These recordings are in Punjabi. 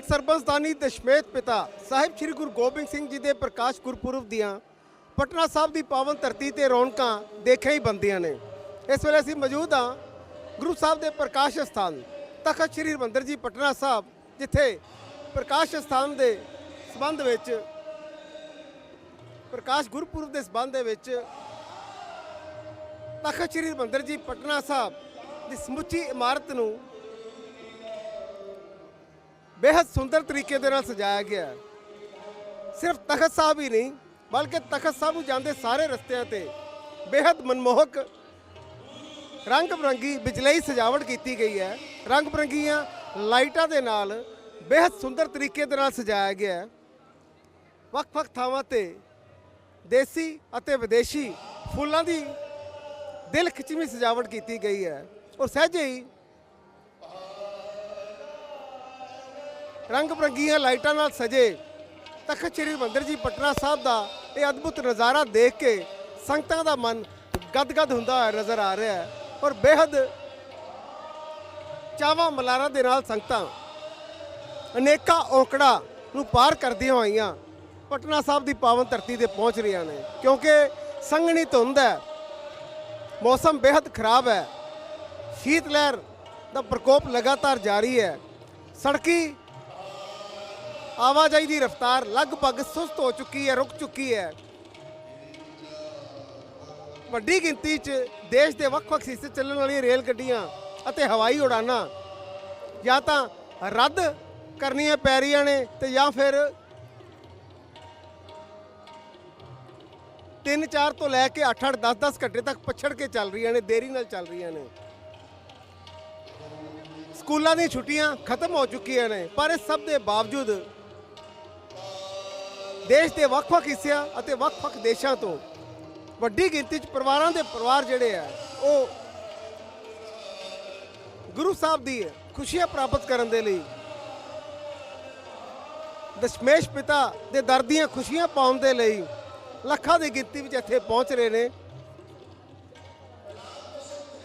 ਸਾਬੇ ਸਰਬੰਸਦਾਨੀ ਦਸ਼ਮੇਤ ਪਿਤਾ ਸਾਹਿਬ ਸ੍ਰੀ ਗੁਰੂ ਗੋਬਿੰਦ ਸਿੰਘ ਜੀ ਦੇ ਪ੍ਰਕਾਸ਼ ਗੁਰਪੁਰਬ ਦੀਆਂ ਪਟਨਾ ਸਾਹਿਬ ਦੀ ਪਾਵਨ ਧਰਤੀ ਤੇ ਰੌਣਕਾਂ ਦੇਖਿਆ ਹੀ ਬੰਦੀਆਂ ਨੇ। ਇਸ ਵੇਲੇ ਅਸੀਂ ਮੌਜੂਦ ਹਾਂ ਗੁਰੂ ਸਾਹਿਬ ਦੇ ਪ੍ਰਕਾਸ਼ ਸਥਾਨ, ਤਖਤ ਸ੍ਰੀ ਹਰਿਮੰਦਰ ਜੀ ਪਟਨਾ ਸਾਹਿਬ, ਜਿੱਥੇ ਪ੍ਰਕਾਸ਼ ਸਥਾਨ ਦੇ ਸਬੰਧ ਵਿੱਚ, ਪ੍ਰਕਾਸ਼ ਗੁਰਪੁਰਬ ਦੇ ਸਬੰਧ ਦੇ ਵਿੱਚ ਤਖਤ ਸ੍ਰੀ ਹਰਿਮੰਦਰ ਜੀ ਪਟਨਾ ਸਾਹਿਬ ਦੀ ਸਮੁੱਚੀ ਇਮਾਰਤ ਨੂੰ ਬੇहद ਸੁੰਦਰ ਤਰੀਕੇ ਦੇ ਨਾਲ ਸਜਾਇਆ ਗਿਆ ਹੈ ਸਿਰਫ ਤਖਤ ਸਾਹਿਬ ਹੀ ਨਹੀਂ ਬਲਕਿ ਤਖਤ ਸਾਹਿਬ ਨੂੰ ਜਾਂਦੇ ਸਾਰੇ ਰਸਤਿਆਂ ਤੇ ਬੇहद ਮਨਮੋਹਕ ਰੰਗ ਬਰੰਗੀ ਬਿਜਲਈ ਸਜਾਵਟ ਕੀਤੀ ਗਈ ਹੈ ਰੰਗ ਬਰੰਗੀਆਂ ਲਾਈਟਾਂ ਦੇ ਨਾਲ ਬੇहद ਸੁੰਦਰ ਤਰੀਕੇ ਦੇ ਨਾਲ ਸਜਾਇਆ ਗਿਆ ਹੈ ਵੱਖ-ਵੱਖ ਥਾਵਾਂ ਤੇ ਦੇਸੀ ਅਤੇ ਵਿਦੇਸ਼ੀ ਫੁੱਲਾਂ ਦੀ ਦਿਲ ਖਿੱਚਵੀਂ ਸਜਾਵਟ ਕੀਤੀ ਗਈ ਹੈ ਔਰ ਸਹਿਜੇ ਹੀ ਰੰਗ ਬਰੰਗੀਆਂ ਲਾਈਟਾਂ ਨਾਲ ਸਜੇ। ਤਖਤ ਸ੍ਰੀ ਮੰਦਰ ਜੀ, ਪਟਨਾ ਸਾਹਿਬ ਦਾ ਇਹ ਅਦਭੁਤ ਨਜ਼ਾਰਾ ਦੇਖ ਕੇ ਸੰਗਤਾਂ ਦਾ ਮਨ ਗਦਗਦ ਹੁੰਦਾ ਹੋਇਆ ਨਜ਼ਰ ਆ ਰਿਹਾ ਹੈ ਔਰ ਬੇहद ਚਾਵਾ ਮਲਾਰਾ ਦੇ ਨਾਲ ਸੰਗਤਾਂ ਅਨੇਕਾਂ ਔਕੜਾ ਨੂੰ ਪਾਰ ਕਰਦੀਆਂ ਹੋਈਆਂ ਪਟਨਾ ਸਾਹਿਬ ਦੀ ਪਾਵਨ ਧਰਤੀ ਤੇ ਪਹੁੰਚ ਰਹੀਆਂ ਨੇ। ਕਿਉਂਕਿ ਸੰਘਣੀ ਧੁੰਦ ਹੈ, ਮੌਸਮ ਬੇहद ਖਰਾਬ ਹੈ, ਸ਼ੀਤ ਲਹਿਰ ਦਾ ਪ੍ਰਕੋਪ ਲਗਾਤਾਰ ਜਾਰੀ ਹੈ। ਸੜਕੀ ਆਵਾਜਾਈ ਦੀ ਰਫ਼ਤਾਰ ਲਗਭਗ ਸੁਸਤ ਹੋ ਚੁੱਕੀ ਹੈ, ਰੁਕ ਚੁੱਕੀ ਹੈ। ਵੱਡੀ ਗਿਣਤੀ 'ਚ ਦੇਸ਼ ਦੇ ਵੱਖ-ਵੱਖ ਹਿੱਸੇ ਚੱਲਣ ਵਾਲੀਆਂ ਰੇਲ ਗੱਡੀਆਂ ਅਤੇ ਹਵਾਈ ਉਡਾਨਾਂ ਜਾਂ ਤਾਂ ਰੱਦ ਕਰਨੀਆਂ ਪੈ ਰਹੀਆਂ ਨੇ ਤੇ ਜਾਂ ਫਿਰ 3-4 ਤੋਂ ਲੈ ਕੇ 8-8 10-10 ਘੰਟੇ ਤੱਕ ਪਛੜ ਕੇ ਚੱਲ ਰਹੀਆਂ ਨੇ, ਦੇਰੀ ਨਾਲ ਚੱਲ ਰਹੀਆਂ ਨੇ। ਸਕੂਲਾਂ ਦੀਆਂ ਛੁੱਟੀਆਂ ਖਤਮ ਹੋ ਚੁੱਕੀਆਂ ਨੇ, ਪਰ ਇਸ ਸਭ ਦੇ ਬਾਵਜੂਦ ਦੇਸ਼ ਦੇ ਵੱਖ-ਵੱਖ ਹਿੱਸਿਆਂ ਅਤੇ ਵੱਖ-ਵੱਖ ਦੇਸ਼ਾਂ ਤੋਂ ਵੱਡੀ ਗਿਣਤੀ 'ਚ ਪਰਿਵਾਰਾਂ ਦੇ ਪਰਿਵਾਰ ਜਿਹੜੇ ਆ, ਉਹ ਗੁਰੂ ਸਾਹਿਬ ਦੀ ਖੁਸ਼ੀਆਂ ਪ੍ਰਾਪਤ ਕਰਨ ਦੇ ਲਈ ਦਸ਼ਮੇਸ਼ ਪਿਤਾ ਦੇ ਦਰ ਦੀਆਂ ਖੁਸ਼ੀਆਂ ਪਾਉਣ ਦੇ ਲਈ ਲੱਖਾਂ ਦੀ ਗਿਣਤੀ ਵਿੱਚ ਇੱਥੇ ਪਹੁੰਚ ਰਹੇ ਨੇ।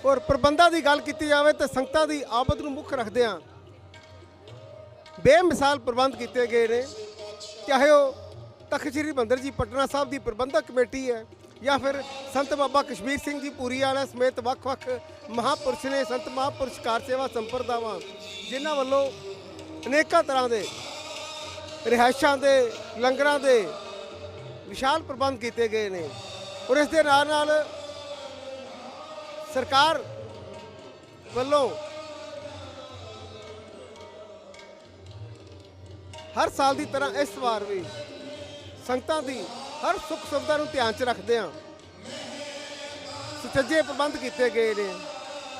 ਔਰ ਪ੍ਰਬੰਧਾਂ ਦੀ ਗੱਲ ਕੀਤੀ ਜਾਵੇ ਤਾਂ ਸੰਗਤਾਂ ਦੀ ਆਮਦ ਨੂੰ ਮੁੱਖ ਰੱਖਦਿਆਂ ਬੇਮਿਸਾਲ ਪ੍ਰਬੰਧ ਕੀਤੇ ਗਏ ਨੇ। ਚਾਹੇ ਉਹ ਤਖਤ ਸ੍ਰੀ ਹਰਿਮੰਦਰ ਜੀ ਪਟਨਾ ਸਾਹਿਬ ਦੀ ਪ੍ਰਬੰਧਕ ਕਮੇਟੀ ਹੈ ਜਾਂ ਫਿਰ ਸੰਤ ਬਾਬਾ ਕਸ਼ਮੀਰ ਸਿੰਘ ਜੀ ਪੂਰੀ ਵਾਲਾ ਸਮੇਤ ਵੱਖ-ਵੱਖ ਮਹਾਪੁਰਸ਼ ਨੇ ਸੰਤ ਮਹਾਪੁਰਸ਼ ਕਾਰ ਸੇਵਾ ਸੰਪਰਦਾਵਾਂ, ਜਿਨ੍ਹਾਂ ਵੱਲੋਂ ਅਨੇਕਾਂ ਤਰ੍ਹਾਂ ਦੇ ਰਿਹਾਇਸ਼ਾਂ ਦੇ, ਲੰਗਰਾਂ ਦੇ ਵਿਸ਼ਾਲ ਪ੍ਰਬੰਧ ਕੀਤੇ ਗਏ ਨੇ। ਔਰ ਇਸ ਦੇ ਨਾਲ ਨਾਲ ਸਰਕਾਰ ਵੱਲੋਂ ਹਰ ਸਾਲ ਦੀ ਤਰ੍ਹਾਂ ਇਸ ਵਾਰ ਵੀ ਸੰਗਤਾਂ ਦੀ ਹਰ ਸੁੱਖ ਸੁਵਿਧਾ ਨੂੰ ਧਿਆਨ 'ਚ ਰੱਖਦੇ ਆ ਸੁਚੱਜੇ ਪ੍ਰਬੰਧ ਕੀਤੇ ਗਏ ਨੇ।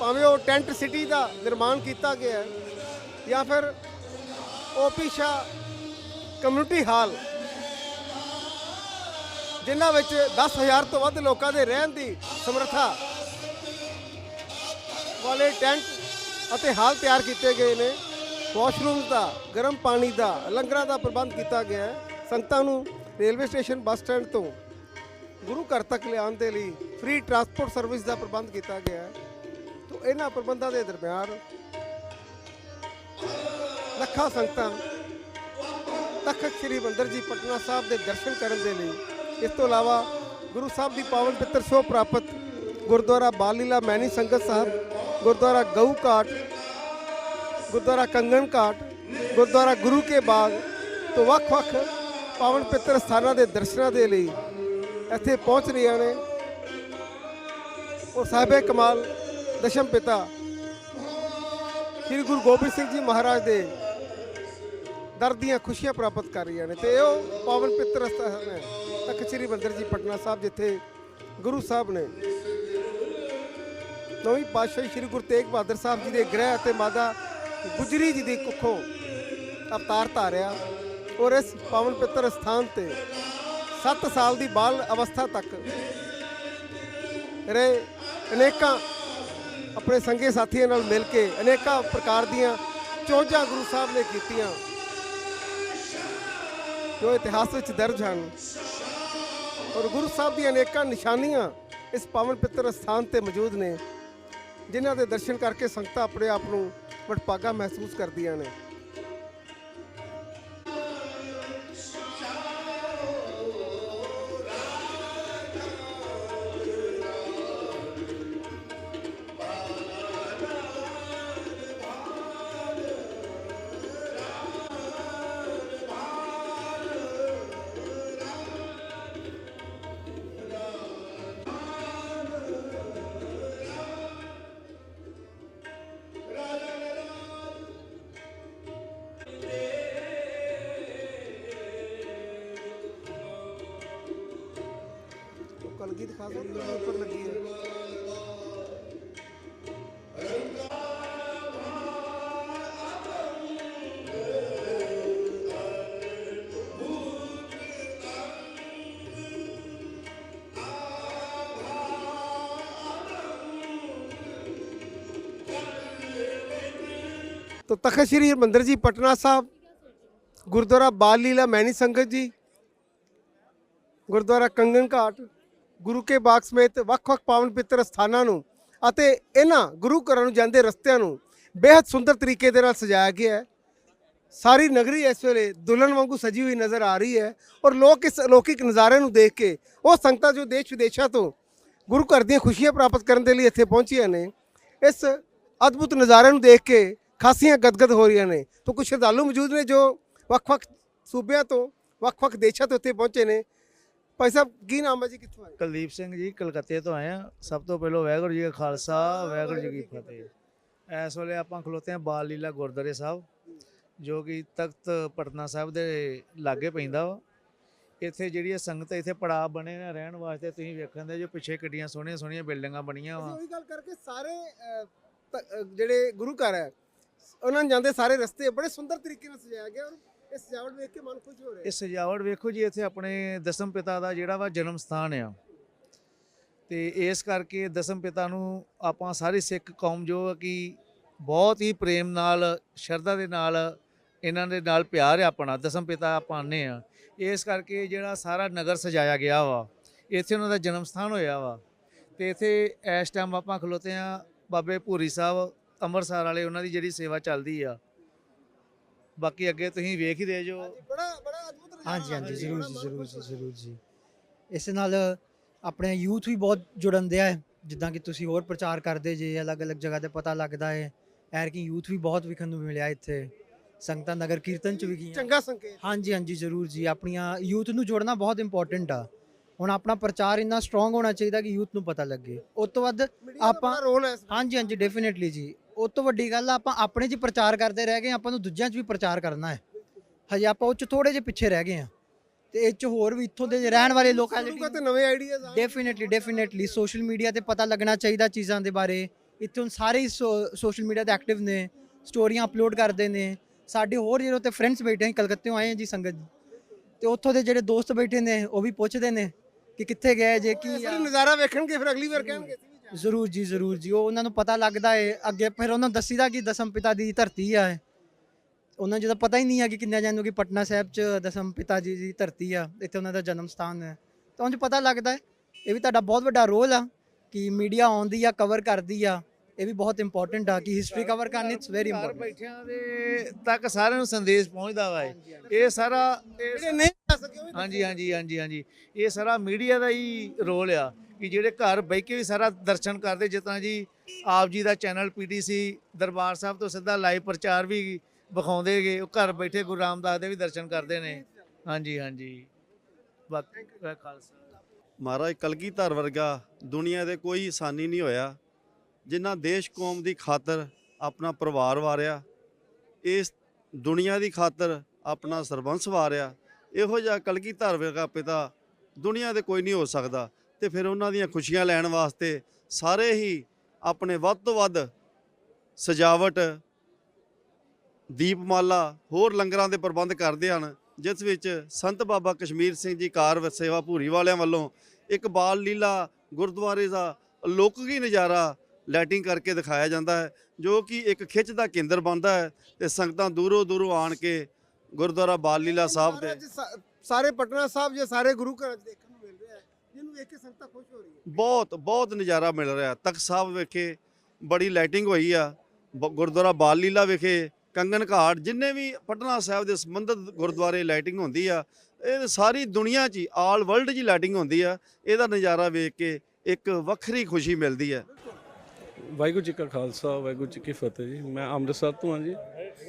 ਭਾਵੇਂ ਉਹ ਟੈਂਟ ਸਿਟੀ ਦਾ ਨਿਰਮਾਣ ਕੀਤਾ ਗਿਆ ਹੈ ਜਾਂ ਫਿਰ ਓਪੀ ਸ਼ਾ ਕਮਿਊਨਿਟੀ ਹਾਲ, ਜਿਨ੍ਹਾਂ ਵਿੱਚ 10000 ਤੋਂ ਵੱਧ ਲੋਕਾਂ ਦੇ ਰਹਿਣ ਦੀ ਸਮਰੱਥਾ ਵਾਲੇ ਟੈਂਟ ਅਤੇ ਹਾਲ ਤਿਆਰ ਕੀਤੇ ਗਏ ਨੇ। ਵਾਸ਼ਰੂਮ ਦਾ, ਗਰਮ ਪਾਣੀ ਦਾ, ਲੰਗਰਾਂ ਦਾ ਪ੍ਰਬੰਧ ਕੀਤਾ ਗਿਆ ਹੈ। ਸੰਗਤਾਂ ਨੂੰ ਰੇਲਵੇ ਸਟੇਸ਼ਨ ਬੱਸ ਸਟੈਂਡ ਤੋਂ ਗੁਰੂ ਘਰ ਤੱਕ ਲਿਆਉਣ ਦੇ ਲਈ ਫ੍ਰੀ ਟਰਾਂਸਪੋਰਟ ਸਰਵਿਸ ਦਾ ਪ੍ਰਬੰਧ ਕੀਤਾ ਗਿਆ ਹੈ। ਤੋਂ ਇਹਨਾਂ ਪ੍ਰਬੰਧਾਂ ਦੇ ਦਰਮਿਆਨ ਲੱਖਾਂ ਸੰਗਤਾਂ ਤਖਤ ਸ੍ਰੀ ਮੰਦਰ ਜੀ ਪਟਨਾ ਸਾਹਿਬ ਦੇ ਦਰਸ਼ਨ ਕਰਨ ਦੇ ਲਈ, ਇਸ ਤੋਂ ਇਲਾਵਾ ਗੁਰੂ ਸਾਹਿਬ ਦੀ ਪਾਵਨ ਪਿੱਤਰ ਸੋ ਪ੍ਰਾਪਤ ਗੁਰਦੁਆਰਾ ਬਾਲੀਲਾ ਮੈਨੀ ਸੰਗਤ ਸਾਹਿਬ, ਗੁਰਦੁਆਰਾ ਗਊ ਘਾਟ, ਗੁਰਦੁਆਰਾ ਕੰਗਣ ਘਾਟ, ਗੁਰਦੁਆਰਾ ਗੁਰੂ ਕੇ ਬਾਗ ਤੋਂ ਵੱਖ-ਵੱਖ ਪਾਵਨ ਪਿੱਤਰ ਸਥਾਨਾਂ ਦੇ ਦਰਸ਼ਨਾਂ ਦੇ ਲਈ ਇੱਥੇ ਪਹੁੰਚ ਰਹੀਆਂ ਨੇ। ਉਹ ਸਾਹਿਬੇ ਕਮਾਲ ਦਸ਼ਮ ਪਿਤਾ ਸ੍ਰੀ ਗੁਰੂ ਗੋਬਿੰਦ ਸਿੰਘ ਜੀ ਮਹਾਰਾਜ ਦੇ ਦਰ ਦੀਆਂ ਖੁਸ਼ੀਆਂ ਪ੍ਰਾਪਤ ਕਰ ਰਹੀਆਂ ਨੇ ਤੇ ਉਹ ਪਾਵਨ ਪਿੱਤਰ ਸਥਾਨ ਹੈ ਤਖਤ ਸ੍ਰੀ ਮੰਦਰ ਜੀ, ਪਟਨਾ ਸਾਹਿਬ, ਜਿੱਥੇ ਗੁਰੂ ਸਾਹਿਬ ਨੇ ਨੌਵੀਂ ਪਾਤਸ਼ਾਹੀ ਸ੍ਰੀ ਗੁਰੂ ਤੇਗ ਬਹਾਦਰ ਸਾਹਿਬ ਜੀ ਦੇ ਗ੍ਰਹਿ ਅਤੇ ਮਾਤਾ ਗੁਜਰੀ ਜੀ ਦੀ ਕੁੱਖੋਂ ਅਵਤਾਰ ਧਾਰਿਆ। ਔਰ ਇਸ ਪਾਵਨ ਪਿੱਤਰ ਸਥਾਨ ਤੇ 7 ਸਾਲ ਦੀ ਬਾਲ ਅਵਸਥਾ ਤੱਕ ਰਹੇ ਅਨੇਕਾਂ ਆਪਣੇ ਸੰਗੇ ਸਾਥੀਆਂ ਨਾਲ ਮਿਲ ਕੇ ਅਨੇਕਾਂ ਪ੍ਰਕਾਰ ਦੀਆਂ ਚੋਜਾਂ ਗੁਰੂ ਸਾਹਿਬ ਨੇ ਕੀਤੀਆਂ, ਜੋ ਇਤਿਹਾਸ ਵਿੱਚ ਦਰਜ ਹਨ। ਔਰ ਗੁਰੂ ਸਾਹਿਬ ਦੀਆਂ ਅਨੇਕਾਂ ਨਿਸ਼ਾਨੀਆਂ ਇਸ ਪਾਵਨ ਪਿੱਤਰ ਸਥਾਨ ਤੇ ਮੌਜੂਦ ਨੇ, ਜਿਨ੍ਹਾਂ ਦੇ ਦਰਸ਼ਨ ਕਰਕੇ ਸੰਗਤਾਂ ਆਪਣੇ ਆਪ ਨੂੰ ਵਡਭਾਗਾ ਮਹਿਸੂਸ ਕਰਦੀਆਂ ਨੇ। ਲੱਗੀ ਦਿਖਾ ਸਕਦੇ ਹੋ ਉੱਪਰ ਲੱਗੀ ਹੈ तो तखत श्री हरमंदर जी पटना साहब ਗੁਰਦੁਆਰਾ ਬਾਲ ਲੀਲਾ ਮੈਨੀ ਸੰਗਤ ਜੀ ਗੁਰਦੁਆਰਾ ਕੰਗਨ ਘਾਟ ਗੁਰੂ ਕੇ ਬਾਗ ਸਮੇਤ ਵੱਖ-ਵੱਖ ਪਾਵਨ ਪਿੱਤਰ ਸਥਾਨਾਂ ਨੂੰ ਅਤੇ ਇਹਨਾਂ ਗੁਰੂ ਘਰਾਂ ਨੂੰ ਜਾਂਦੇ ਰਸਤਿਆਂ ਨੂੰ ਬੇहद ਸੁੰਦਰ ਤਰੀਕੇ ਦੇ ਨਾਲ ਸਜਾਇਆ ਗਿਆ ਹੈ। ਸਾਰੀ ਨਗਰੀ ਇਸ ਵੇਲੇ ਦੁਲਹਨ ਵਾਂਗੂ ਸਜੀ ਹੋਈ ਨਜ਼ਰ ਆ ਰਹੀ ਹੈ ਔਰ ਲੋਕ ਇਸ ਅਲੌਕਿਕ ਨਜ਼ਾਰੇ ਨੂੰ ਦੇਖ ਕੇ ਉਹ ਸੰਗਤਾਂ ਜੋ ਦੇਸ਼ ਵਿਦੇਸ਼ਾਂ ਤੋਂ ਗੁਰੂ ਘਰ ਦੀਆਂ ਖੁਸ਼ੀਆਂ ਪ੍ਰਾਪਤ ਕਰਨ ਦੇ ਲਈ ਇੱਥੇ ਪਹੁੰਚੀਆਂ ਨੇ, ਇਸ ਅਦਭੁਤ ਨਜ਼ਾਰੇ ਨੂੰ ਦੇਖ ਕੇ ਖਾਸੀਆਂ ਗਦਗਦ ਹੋ ਰਹੀਆਂ ਨੇ। ਤਾਂ ਕੁਝ ਸ਼ਰਧਾਲੂ ਮੌਜੂਦ ਨੇ ਜੋ ਵੱਖ-ਵੱਖ ਸੂਬਿਆਂ ਤੋਂ, ਵੱਖ-ਵੱਖ ਦੇਸ਼ਾਂ ਤੋਂ ਇੱਥੇ ਪਹੁੰਚੇ ਨੇ। ਭਾਈ ਸਾਹਿਬ ਕੀ ਨਾਮ ਹੈ ਜੀ? ਕਿੱਥੋਂ ਆਏ? ਕੁਲਦੀਪ ਸਿੰਘ ਜੀ ਕਲਕੱਤੇ ਤੋਂ ਆਏ ਆ ਸਭ ਤੋਂ ਪਹਿਲਾਂ ਵਾਹਿਗੁਰੂ ਜੀ ਕਾ ਖਾਲਸਾ ਵਾਹਿਗੁਰੂ ਜੀ ਕੀ ਫਤਿਹ। ਇਸ ਵੇਲੇ ਆਪਾਂ ਖਲੋਤੇ ਆ ਬਾਲ ਲੀਲਾ ਗੁਰਦੁਆਰੇ ਸਾਹਿਬ ਜੋ ਕਿ ਤਖਤ ਪਟਨਾ ਸਾਹਿਬ ਦੇ ਲਾਗੇ ਪੈਂਦਾ ਵਾ। ਇੱਥੇ ਜਿਹੜੀ ਇਹ ਸੰਗਤ ਇੱਥੇ ਪੜਾਅ ਬਣੇ ਨੇ ਰਹਿਣ ਵਾਸਤੇ ਤੁਸੀਂ ਵੇਖਣ ਦੇ ਜੋ ਪਿੱਛੇ ਕਿੱਡੀਆਂ ਸੋਹਣੀਆਂ ਸੋਹਣੀਆਂ ਬਿਲਡਿੰਗਾਂ ਬਣੀਆਂ ਵਾ। ਉਹੀ ਗੱਲ ਕਰਕੇ ਸਾਰੇ ਜਿਹੜੇ ਗੁਰੂ ਘਰ ਹੈ ਉਹਨਾਂ ਨੂੰ ਜਾਂਦੇ ਸਾਰੇ ਰਸਤੇ ਬੜੇ ਸੁੰਦਰ ਤਰੀਕੇ ਨਾਲ ਸਜਾਇਆ ਗਿਆ। ਔਰ ਇਹ ਸਜਾਵਟ ਵੇਖ ਕੇ ਮਨ ਖੁਸ਼ ਹੋ ਰਿਹਾ ਇਹ ਸਜਾਵਟ ਵੇਖੋ ਜੀ, ਇੱਥੇ ਆਪਣੇ ਦਸਮ ਪਿਤਾ ਦਾ ਜਿਹੜਾ ਵਾ ਜਨਮ ਸਥਾਨ ਆ। ਤੇ ਇਸ ਕਰਕੇ ਦਸਮ ਪਿਤਾ ਨੂੰ ਆਪਾਂ ਸਾਰੀ ਸਿੱਖ ਕੌਮ ਜੋ ਆ ਕਿ ਬਹੁਤ ਹੀ ਪ੍ਰੇਮ ਨਾਲ, ਸ਼ਰਧਾ ਦੇ ਨਾਲ ਇਹਨਾਂ ਦੇ ਨਾਲ ਪਿਆਰ ਆ ਆਪਣਾ, ਦਸਮ ਪਿਤਾ ਆਪਾਂ ਆਨੇ ਆ। ਇਸ ਕਰਕੇ ਜਿਹੜਾ ਸਾਰਾ ਨਗਰ ਸਜਾਇਆ ਗਿਆ ਵਾ, ਇੱਥੇ ਉਹਨਾਂ ਦਾ ਜਨਮ ਸਥਾਨ ਹੋਇਆ ਵਾ। ਤੇ ਇੱਥੇ ਇਸ ਟਾਈਮ ਆਪਾਂ ਖਲੋਤੇ ਆ ਬਾਬੇ ਭੂਰੀ ਸਾਹਿਬ, ਅੰਮ੍ਰਿਤਸਰ ਵਾਲੇ, ਉਹਨਾਂ ਦੀ ਜਿਹੜੀ ਸੇਵਾ ਚੱਲਦੀ ਆ। ਬਾਕੀ ਅੱਗੇ ਤੁਸੀਂ ਵੇਖ ਹੀ ਰਹੇ ਜੋ। ਬੜਾ ਬੜਾ ਅਦਭੁਤ ਨਜ਼ਾਰਾ ਹਾਂਜੀ ਹਾਂਜੀ ਜ਼ਰੂਰ ਜੀ ਜ਼ਰੂਰ ਜੀ। ਜ਼ਰੂਰ ਜੀ। ਇਸ ਨਾਲ ਆਪਣੇ ਯੂਥ ਵੀ ਬਹੁਤ ਜੁੜਨ ਦਿਆ ਹੈ। ਜਿੱਦਾਂ ਕਿ ਤੁਸੀਂ ਹੋਰ ਪ੍ਰਚਾਰ ਕਰਦੇ ਜੇ ਅਲੱਗ-ਅਲੱਗ ਜਗ੍ਹਾ ਤੇ ਪਤਾ ਲੱਗਦਾ ਹੈ। ਐਰ ਕਿ ਯੂਥ ਵੀ ਬਹੁਤ ਵਿਖਣ ਨੂੰ ਮਿਲਿਆ ਇੱਥੇ। ਸੰਗਤਾਂ ਨਗਰ ਕੀਰਤਨ ਚ ਵੀ ਗਈਆਂ। ਚੰਗਾ ਸੰਕੇਤ। ਹਾਂਜੀ ਹਾਂਜੀ ਜ਼ਰੂਰ ਜੀ। ਆਪਣੀਆਂ ਯੂਥ ਨੂੰ ਜੋੜਨਾ ਬਹੁਤ ਇੰਪੋਰਟੈਂਟ ਆ। ਹੁਣ ਆਪਣਾ ਪ੍ਰਚਾਰ ਇੰਨਾ ਸਟਰੋਂਗ ਹੋਣਾ ਚਾਹੀਦਾ ਕਿ ਯੂਥ ਨੂੰ ਪਤਾ ਲੱਗੇ। ਉਸ ਤੋਂ ਵੱਧ ਆਪਾਂ- ਰੋਲ ਹੈ। ਹਾਂਜੀ ਹਾਂਜੀ ਡੈਫੀਨਿਟਲੀ ਜੀ। ਉਸ ਤੋਂ ਵੱਡੀ ਗੱਲ ਆ ਆਪਾਂ ਆਪਣੇ 'ਚ ਪ੍ਰਚਾਰ ਕਰਦੇ ਰਹਿ ਗਏ ਆਪਾਂ ਨੂੰ ਦੂਜਿਆਂ 'ਚ ਵੀ ਪ੍ਰਚਾਰ ਕਰਨਾ ਹੈ। ਹਜੇ ਆਪਾਂ ਉਹ 'ਚ ਥੋੜੇ ਜਿਹੇ ਪਿੱਛੇ ਰਹਿ ਗਏ ਆ ਤੇ ਇਹ 'ਚ ਹੋਰ ਵੀ ਇੱਥੋਂ ਦੇ ਰਹਿਣ ਵਾਲੇ ਲੋਕਾਂ ਲੋਕਾਂ ਤੇ ਨਵੇਂ ਆਈਡੀਆਜ਼ ਆ। ਡੈਫੀਨਿਟਲੀ ਡੈਫੀਨਿਟਲੀ ਸੋਸ਼ਲ ਮੀਡੀਆ ਤੇ ਪਤਾ ਲੱਗਣਾ ਚਾਹੀਦਾ ਚੀਜ਼ਾਂ ਦੇ ਬਾਰੇ। ਇੱਥੇ ਹੁਣ ਸਾਰੇ ਸੋਸ਼ਲ ਮੀਡੀਆ ਤੇ ਐਕਟਿਵ ਨੇ ਸਟੋਰੀਆਂ ਅਪਲੋਡ ਕਰਦੇ ਨੇ। ਸਾਡੇ ਹੋਰ ਜਿਹੜੇ ਉੱਤੇ ਫਰੈਂਡਸ ਬੈਠੇ ਨੇ ਕਲਕੱਤੇੋਂ ਆਏ ਆ ਜੀ ਸੰਗਤ ਤੇ ਉੱਥੋਂ ਦੇ ਜਿਹੜੇ ਦੋਸਤ ਬੈਠੇ ਨੇ ਉਹ ਵੀ ਪੁੱਛਦੇ ਨੇ ਕਿ ਕਿੱਥੇ ਗਏ ਜੇ ਕੀ ਆ। ਨਜ਼ਾਰਾ ਵੇਖਣਗੇ ਫਿਰ ਅਗਲੀ ਵਾਰ ਕਹਿਣਗੇ। ਜ਼ਰੂਰ ਜੀ ਜ਼ਰੂਰ ਜੀ। ਉਹ ਉਹਨਾਂ ਨੂੰ ਪਤਾ ਲੱਗਦਾ ਏ। ਅੱਗੇ ਫਿਰ ਉਹਨਾਂ ਨੂੰ ਦੱਸੀਦਾ ਕਿ ਦਸਮ ਪਿਤਾ ਦੀ ਧਰਤੀ ਆ ਇਹ। ਉਹਨਾਂ ਨੂੰ ਜਦੋਂ ਪਤਾ ਹੀ ਨਹੀਂ ਆ ਕਿ ਕਿੰਨਾ ਜਾਣੂ ਕਿ ਪਟਨਾ ਸਾਹਿਬ ਚ ਦਸਮ ਪਿਤਾ ਜੀ ਦੀ ਧਰਤੀ ਆ ਇੱਥੇ ਉਹਨਾਂ ਦਾ ਜਨਮ ਸਥਾਨ ਹੈ ਤਾਂ ਉਹਨਾਂ ਨੂੰ ਪਤਾ ਲੱਗਦਾ ਹੈ ਇਹ ਵੀ ਤੁਹਾਡਾ ਬਹੁਤ ਵੱਡਾ ਰੋਲ ਆ ਕਿ ਮੀਡੀਆ ਆਉਂਦੀ ਆ ਕਵਰ ਕਰਦੀ ਆ। ਇਹ ਵੀ ਬਹੁਤ ਇੰਪੋਰਟੈਂਟ ਆ ਕਿ ਹਿਸਟਰੀ ਕਵਰ ਕਰਨੀ ਇਟਸ ਵੈਰੀ ਘਰ ਇੰਪੋਰਟੈਂਟ ਬੈਠਿਆਂ ਦੇ ਤੱਕ ਸਾਰਿਆਂ ਨੂੰ ਸੰਦੇਸ਼ ਪਹੁੰਚਦਾ ਵਾ ਇਹ। ਇਹ ਸਾਰਾ ਇਹ ਜਿਹੜੇ ਨਹੀਂ ਜਾ ਸਕੇ ਉਹ ਵੀ ਹਾਂਜੀ ਹਾਂਜੀ ਹਾਂਜੀ ਹਾਂਜੀ। ਇਹ ਸਾਰਾ ਮੀਡੀਆ ਦਾ ਹੀ ਰੋਲ ਆ। ਕਿ ਜਿਹੜੇ ਘਰ ਬਹਿ ਕੇ ਵੀ ਸਾਰਾ ਦਰਸ਼ਨ ਕਰਦੇ, ਜਿਸ ਤਰ੍ਹਾਂ ਜੀ ਆਪ ਜੀ ਦਾ ਚੈਨਲ ਪੀਟੀਸੀ ਦਰਬਾਰ ਸਾਹਿਬ ਤੋਂ ਸਿੱਧਾ ਲਾਈਵ ਪ੍ਰਚਾਰ ਵੀ ਵਿਖਾਉਂਦੇਗੇ ਉਹ ਘਰ ਬੈਠੇ ਗੁਰੂ ਰਾਮਦਾਸ ਦੇ ਵੀ ਦਰਸ਼ਨ ਕਰਦੇ ਨੇ। ਹਾਂਜੀ ਹਾਂਜੀ। ਬਾਕੀ ਖਾਲਸਾ। ਮਹਾਰਾਜ, ਕਲਗੀਧਰ ਵਰਗਾ ਦੁਨੀਆ ਦੇ ਕੋਈ ਆਸਾਨੀ ਨਹੀਂ ਹੋਇਆ ਜਿਨ੍ਹਾਂ ਦੇਸ਼ ਕੌਮ ਦੀ ਖਾਤਰ ਆਪਣਾ ਪਰਿਵਾਰ ਵਾਰਿਆ, ਇਸ ਦੁਨੀਆ ਦੀ ਖਾਤਰ ਆਪਣਾ ਸਰਬੰਸ ਵਾਰਿਆ, ਇਹੋ ਜਿਹਾ ਕਲਗੀਧਰ ਵਰਗਾ ਪਿਤਾ ਦੁਨੀਆ ਦੇ ਕੋਈ ਨਹੀਂ ਹੋ ਸਕਦਾ। ਤੇ ਫਿਰ ਉਹਨਾਂ ਦੀਆਂ ਖੁਸ਼ੀਆਂ ਲੈਣ ਵਾਸਤੇ ਸਾਰੇ ਹੀ ਆਪਣੇ ਵੱਧ ਤੋਂ ਵੱਧ ਸਜਾਵਟ, ਦੀਪਮਾਲਾ ਹੋਰ ਲੰਗਰਾਂ ਦੇ ਪ੍ਰਬੰਧ ਕਰਦੇ ਹਨ, ਜਿਸ ਵਿੱਚ ਸੰਤ ਬਾਬਾ ਕਸ਼ਮੀਰ ਸਿੰਘ ਜੀ ਕਾਰ ਸੇਵਾ ਭੂਰੀ ਵਾਲਿਆਂ ਵੱਲੋਂ ਇੱਕ ਬਾਲ ਲੀਲਾ ਗੁਰਦੁਆਰੇ ਦਾ ਅਲੌਕਿਕ ਨਜ਼ਾਰਾ ਲਾਈਟਿੰਗ ਕਰਕੇ ਦਿਖਾਇਆ ਜਾਂਦਾ ਹੈ, ਜੋ ਕਿ ਇੱਕ ਖਿੱਚ ਦਾ ਕੇਂਦਰ ਬਣਦਾ ਹੈ ਤੇ ਸੰਗਤਾਂ ਦੂਰੋਂ ਦੂਰੋਂ ਆਣ ਕੇ ਗੁਰਦੁਆਰਾ ਬਾਲ ਲੀਲਾ ਸਾਹਿਬ ਦੇ ਸਾਰੇ ਪਟਨਾ ਸਾਹਿਬ ਜੇ ਸਾਰੇ ਗੁਰੂ ਘਰਾਂ 'ਚ ਦੇਖਣ ਜਿਹਨੂੰ ਵੇਖ ਕੇ ਸੰਗਤਾਂ ਖੁਸ਼ ਹੋ ਰਹੀ ਹੈ ਬਹੁਤ ਬਹੁਤ ਨਜ਼ਾਰਾ ਮਿਲ ਰਿਹਾ। ਤਖਤ ਸਾਹਿਬ ਵਿਖੇ ਬੜੀ ਲਾਈਟਿੰਗ ਹੋਈ ਆ। ਬ- ਗੁਰਦੁਆਰਾ ਬਾਲ ਲੀਲਾ ਵਿਖੇ ਕੰਗਨ ਘਾਟ ਜਿੰਨੇ ਵੀ ਪਟਨਾ ਸਾਹਿਬ ਦੇ ਸੰਬੰਧਿਤ ਗੁਰਦੁਆਰੇ ਲਾਈਟਿੰਗ ਹੁੰਦੀ ਆ ਇਹ ਸਾਰੀ ਦੁਨੀਆ 'ਚ ਹੀ ਆਲ ਵਰਲਡ 'ਚ ਲਾਈਟਿੰਗ ਹੁੰਦੀ ਆ। ਇਹਦਾ ਨਜ਼ਾਰਾ ਵੇਖ ਕੇ ਇੱਕ ਵੱਖਰੀ ਖੁਸ਼ੀ ਮਿਲਦੀ ਹੈ ਵਾਹਿਗੁਰੂ ਜੀ ਕਾ ਖਾਲਸਾ ਵਾਹਿਗੁਰੂ ਜੀ ਕੀ ਫਤਿਹ ਜੀ। ਮੈਂ ਅੰਮ੍ਰਿਤਸਰ ਤੋਂ ਹਾਂ ਜੀ।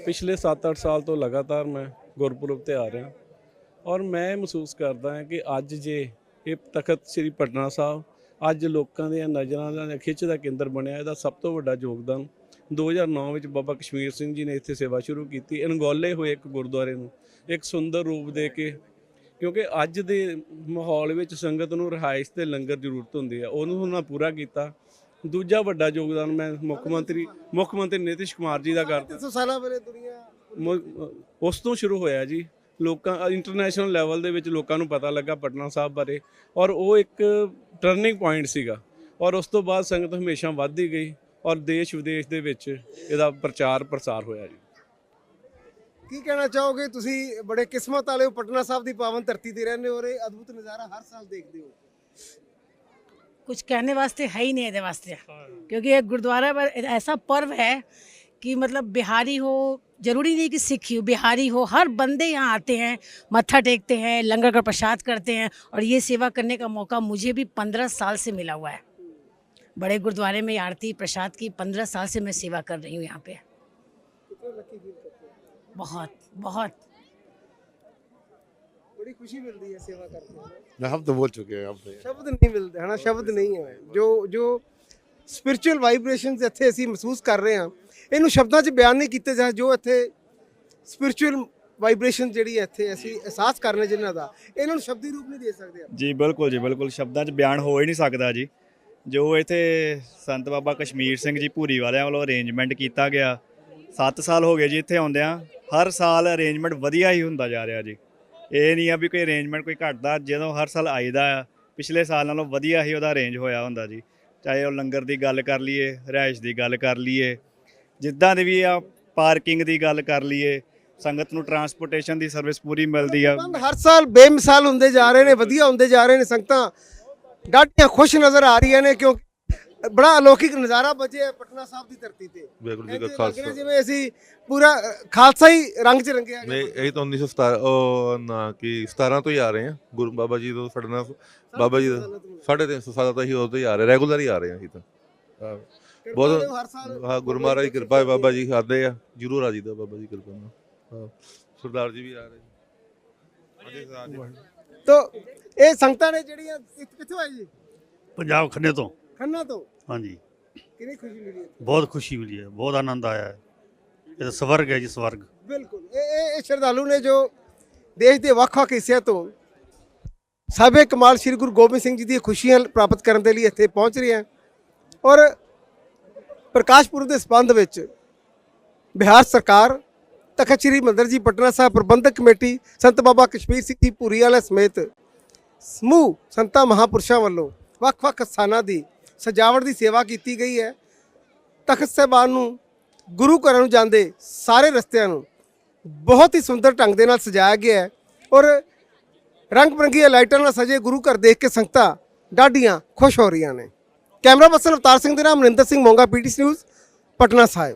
ਪਿਛਲੇ 7-8 ਸਾਲ ਤੋਂ ਲਗਾਤਾਰ ਮੈਂ ਗੁਰਪੁਰਬ ਤੇ ਆ ਰਿਹਾ। ਔਰ ਮੈਂ ਇਹ ਮਹਿਸੂਸ ਕਰਦਾ ਹਾਂ ਕਿ ਅੱਜ ਜੇ ਇਹ ਤਖਤ ਸ੍ਰੀ ਪਟਨਾ ਸਾਹਿਬ ਅੱਜ ਲੋਕਾਂ ਦੀਆਂ ਨਜ਼ਰਾਂ ਦਾ ਖਿੱਚ ਦਾ ਕੇਂਦਰ ਬਣਿਆ ਇਹਦਾ ਸਭ ਤੋਂ ਵੱਡਾ ਯੋਗਦਾਨ 2009 ਵਿੱਚ ਬਾਬਾ ਕਸ਼ਮੀਰ ਸਿੰਘ ਜੀ ਨੇ ਇੱਥੇ ਸੇਵਾ ਸ਼ੁਰੂ ਕੀਤੀ ਅਣਗੌਲੇ ਹੋਏ ਇੱਕ ਗੁਰਦੁਆਰੇ ਨੂੰ ਇੱਕ ਸੁੰਦਰ ਰੂਪ ਦੇ ਕੇ ਕਿਉਂਕਿ ਅੱਜ ਦੇ ਮਾਹੌਲ ਵਿੱਚ ਸੰਗਤ ਨੂੰ ਰਿਹਾਇਸ਼ ਤੇ ਲੰਗਰ ਜ਼ਰੂਰਤ ਹੁੰਦੀ ਹੈ ਉਹਨੂੰ ਉਹਨਾਂ ਪੂਰਾ ਕੀਤਾ। ਦੂਜਾ ਵੱਡਾ ਯੋਗਦਾਨ ਮੈਂ ਮੁੱਖ ਮੰਤਰੀ ਮੁੱਖ ਮੰਤਰੀ ਨਿਤਿਸ਼ ਕੁਮਾਰ ਜੀ ਦਾ ਕਰਦਾ। 300 ਸਾਲਾਂ ਵੇਲੇ ਦੁਨੀਆ ਉਸ ਤੋਂ ਸ਼ੁਰੂ ਹੋਇਆ ਜੀ। ਲੋਕਾਂ ਇੰਟਰਨੈਸ਼ਨਲ ਲੈਵਲ ਦੇ ਵਿੱਚ ਲੋਕਾਂ ਨੂੰ ਪਤਾ ਲੱਗਾ ਪਟਨਾ ਸਾਹਿਬ ਬਾਰੇ ਔਰ ਉਹ ਇੱਕ ਟਰਨਿੰਗ ਪੁਆਇੰਟ ਸੀਗਾ ਔਰ ਉਸ ਤੋਂ ਬਾਅਦ ਸੰਗਤ ਹਮੇਸ਼ਾ ਵੱਧਦੀ ਗਈ ਔਰ ਦੇਸ਼ ਵਿਦੇਸ਼ ਦੇ ਵਿੱਚ ਇਹਦਾ ਪ੍ਰਚਾਰ ਪ੍ਰਸਾਰ ਹੋਇਆ ਜੀ। ਕੀ ਕਹਿਣਾ ਚਾਹੋਗੇ? ਤੁਸੀਂ ਬੜੇ ਕਿਸਮਤ ਵਾਲੇ ਹੋ ਪਟਨਾ ਸਾਹਿਬ ਦੀ ਪਾਵਨ ਧਰਤੀ ਤੇ ਰਹਿੰਦੇ ਹੋ ਇਹ ਅਦਭੁਤ ਨਜ਼ਾਰਾ ਹਰ ਸਾਲ ਦੇਖਦੇ ਹੋ। ਕੁਝ ਕਹਿਣੇ ਵਾਸਤੇ ਹੈ ਹੀ ਨਹੀਂ ਇਹਦੇ ਵਾਸਤੇ ਕਿਉਂਕਿ ਇਹ ਗੁਰਦੁਆਰਾ ਐਸਾ ਪਰਵ ਹੈ ਕਿ ਮਤਲਬ ਬਿਹਾਰੀ ਹੋ ज़रूरी नहीं कि सिख हो बिहारी हो हर बंदे यहाँ आते हैं मत्था टेकते हैं लंगर का प्रसाद करते हैं और ये सेवा करने का मौका मुझे भी पंद्रह साल से मिला हुआ है। बड़े गुरुद्वारे में आरती प्रसाद की पंद्रह साल से मैं सेवा कर रही हूँ यहाँ पे। बहुत बहुत। बड़ी खुशी मिलती है सेवा करते हम तो बोल चुके हैं हम तो शब्द नहीं मिलते है ना? शब्द नहीं है। जो जो स्पिरिचुअल वाइब्रेशन इतने असं महसूस कर रहे हैं ਇਹਨੂੰ ਸ਼ਬਦਾਂ 'ਚ ਬਿਆਨ ਨਹੀਂ ਕੀਤੇ ਜਾ ਜੋ ਇੱਥੇ ਸਪਿਰਚੁਅਲ ਵਾਈਬ੍ਰੇਸ਼ਨ ਜਿਹੜੀ ਹੈ ਇੱਥੇ ਅਸੀਂ ਅਹਿਸਾਸ ਕਰਨੇ ਜਿਨ੍ਹਾਂ ਦਾ, ਇਹਨਾਂ ਨੂੰ ਸ਼ਬਦੀ ਰੂਪ ਨਹੀਂ ਦੇ ਸਕਦੇ ਜੀ, ਬਿਲਕੁਲ ਜੀ, ਬਿਲਕੁਲ। ਸ਼ਬਦਾਂ 'ਚ ਬਿਆਨ ਹੋ ਹੀ ਨਹੀਂ ਸਕਦਾ ਜੀ। ਜੋ ਇੱਥੇ ਸੰਤ ਬਾਬਾ ਕਸ਼ਮੀਰ ਸਿੰਘ ਜੀ ਭੂਰੀ ਵਾਲਿਆਂ ਵੱਲੋਂ ਅਰੇਂਜਮੈਂਟ ਕੀਤਾ ਗਿਆ 7 ਸਾਲ ਹੋ ਗਏ ਜੀ ਇੱਥੇ ਆਉਂਦਿਆਂ। ਹਰ ਸਾਲ ਅਰੇਂਜਮੈਂਟ ਵਧੀਆ ਹੀ ਹੁੰਦਾ ਜਾ ਰਿਹਾ ਜੀ। ਇਹ ਨਹੀਂ ਆ ਵੀ ਕੋਈ ਅਰੇਂਜਮੈਂਟ ਕੋਈ ਘਟਦਾ, ਜਦੋਂ ਹਰ ਸਾਲ ਆਈਦਾ ਆ, ਪਿਛਲੇ ਸਾਲ ਨਾਲੋਂ ਵਧੀਆ ਹੀ ਉਹਦਾ ਅਰੇਂਜ ਹੋਇਆ ਹੁੰਦਾ ਜੀ। ਚਾਹੇ ਉਹ ਲੰਗਰ ਦੀ ਗੱਲ ਕਰ ਲਈਏ, ਰਿਹਾਇਸ਼ ਦੀ ਗੱਲ ਕਰ ਲਈਏ ਜਿੱਦਾਂ ਦੀ ਵੀ ਆ ਪਾਰਕਿੰਗ ਦੀ ਗੱਲ ਕਰ ਲਈਏ ਸੰਗਤ ਨੂੰ ਟਰਾਂਸਪੋਰਟੇਸ਼ਨ ਦੀ ਸਰਵਿਸ ਪੂਰੀ ਮਿਲਦੀ ਆ। ਹਰ ਸਾਲ ਬੇਮਿਸਾਲ ਹੁੰਦੇ ਜਾ ਰਹੇ ਨੇ ਵਧੀਆ ਹੁੰਦੇ ਜਾ ਰਹੇ ਨੇ ਸੰਗਤਾਂ ਡਾਢੀਆਂ ਖੁਸ਼ ਨਜ਼ਰ ਆ ਰਹੀਆਂ ਨੇ ਕਿਉਂਕਿ ਬੜਾ ਅਲੌਕਿਕ ਨਜ਼ਾਰਾ ਬਚਿਆ ਪਟਨਾ ਸਾਹਿਬ ਦੀ ਧਰਤੀ ਤੇ। ਵਾਹਿਗੁਰੂ ਜੀ ਕਾ ਖਾਲਸਾ ਜਿਵੇਂ ਅਸੀਂ ਪੂਰਾ ਖਾਲਸਾ ਹੀ ਰੰਗ 'ਚ ਰੰਗਿਆ ਗਿਆ ਨਹੀਂ ਇਹ ਤਾਂ 1917 ਉਹ ਨਾ ਕਿ 17 ਤੋਂ ਹੀ ਆ ਰਹੇ ਆ। ਗੁਰੂ ਬਾਬਾ ਜੀ ਤੋਂ ਸਾਡੇ ਨਾਲ ਬਾਬਾ ਜੀ ਦਾ ਸਾਢੇ ਤਿੰਨ ਸੌ ਸਾਲਾਂ ਤੋਂ ਹੀ ਉਦੋਂ ਤੋਂ ਹੀ ਆ ਰਹੇ ਰੈਗੂਲਰ ਹੀ ਆ ਰਹੇ ਆ ਅਸੀਂ ਤਾਂ। ਬਹੁਤ- ਦਿਓ ਹਰ ਸਾਲ ਹਾਂ ਗੁਰੂ ਮਹਾਰਾਜ ਦੀ ਕਿਰਪਾ ਹੈ ਬਾਬਾ ਜੀ ਆਦੇ ਆ ਜਰੂਰ ਆ ਜੀ ਦਾ ਬਾਬਾ ਜੀ ਕਿਰਪਾ ਨਾਲ। ਹਾਂ ਸਰਦਾਰ ਜੀ ਵੀ ਆ ਰਹੇ ਹਾਂਜੀ ਸਰਦਾਰ ਜੀ। ਤੋ ਇਹ ਸੰਗਤਾਂ ਨੇ ਜਿਹੜੀਆਂ ਇੱਥੇ ਕਿੱਥੋਂ ਆਏ ਜੀ? ਪੰਜਾਬ ਖੰਨੇ ਤੋਂ। ਖੰਨਾ ਤੋਂ? ਹਾਂਜੀ। ਕਿੰਨੀ ਖੁਸ਼ੀ ਮਿਲੀ ਇੱਥੇ? ਬਹੁਤ ਖੁਸ਼ੀ ਮਿਲੀ ਹੈ ਬਹੁਤ ਆਨੰਦ ਆਇਆ ਹੈ। ਇਹ ਤਾਂ ਸਵਰਗ ਹੈ ਜੀ ਸਵਰਗ। ਬਿਲਕੁਲ। ਇਹ ਇਹ ਇਹ ਸ਼ਰਧਾਲੂ ਨੇ ਜੋ ਦੇਸ਼ ਦੇ ਵੱਖ-ਵੱਖ ਹਿੱਸਿਆਂ ਤੋਂ ਸਾਬੇ ਕਮਾਲ ਸ੍ਰੀ ਗੁਰੂ ਗੋਬਿੰਦ ਸਿੰਘ ਜੀ ਦੀਆਂ ਖੁਸ਼ੀਆਂ ਪ੍ਰਾਪਤ ਕਰਨ ਦੇ ਲਈ ਇੱਥੇ ਪਹੁੰਚ ਰਹੇ ਹਨ ਔਰ ਪ੍ਰਕਾਸ਼ ਪੁਰਬ ਦੇ ਸਬੰਧ ਵਿੱਚ ਬਿਹਾਰ ਸਰਕਾਰ, ਤਖਤ ਸ੍ਰੀ ਮੰਦਰ ਜੀ ਪਟਨਾ ਸਾਹਿਬ ਪ੍ਰਬੰਧਕ ਕਮੇਟੀ, ਸੰਤ ਬਾਬਾ ਕਸ਼ਮੀਰ ਸਿੰਘ ਜੀ ਭੂਰੀ ਵਾਲੇ ਸਮੇਤ ਸਮੂਹ ਸੰਤਾਂ ਮਹਾਪੁਰਸ਼ਾਂ ਵੱਲੋਂ ਵੱਖ-ਵੱਖ ਸਥਾਨਾਂ ਦੀ ਸਜਾਵਟ ਦੀ ਸੇਵਾ ਕੀਤੀ ਗਈ ਹੈ। ਤਖਤ ਸਾਹਿਬਾਨ ਨੂੰ ਗੁਰੂ ਘਰਾਂ ਨੂੰ ਜਾਂਦੇ ਸਾਰੇ ਰਸਤਿਆਂ ਨੂੰ ਬਹੁਤ ਹੀ ਸੁੰਦਰ ਢੰਗ ਦੇ ਨਾਲ ਸਜਾਇਆ ਗਿਆ ਹੈ ਔਰ ਰੰਗ ਬਰੰਗੀਆਂ ਲਾਈਟਾਂ ਨਾਲ ਸਜੇ ਗੁਰੂ ਘਰ ਦੇਖ ਕੇ ਸੰਗਤਾਂ ਡਾਢੀਆਂ ਖੁਸ਼ ਹੋ ਰਹੀਆਂ ਨੇ। ਕੈਮਰਾ ਪਰਸਨ ਅਵਤਾਰ ਸਿੰਘ ਦੇ ਨਾਮ ਮਨਿੰਦਰ ਸਿੰਘ ਮੋਂਗਾ ਪੀਟੀਸੀ ਨਿਊਜ਼ ਪਟਨਾ ਸਾਹਿਬ।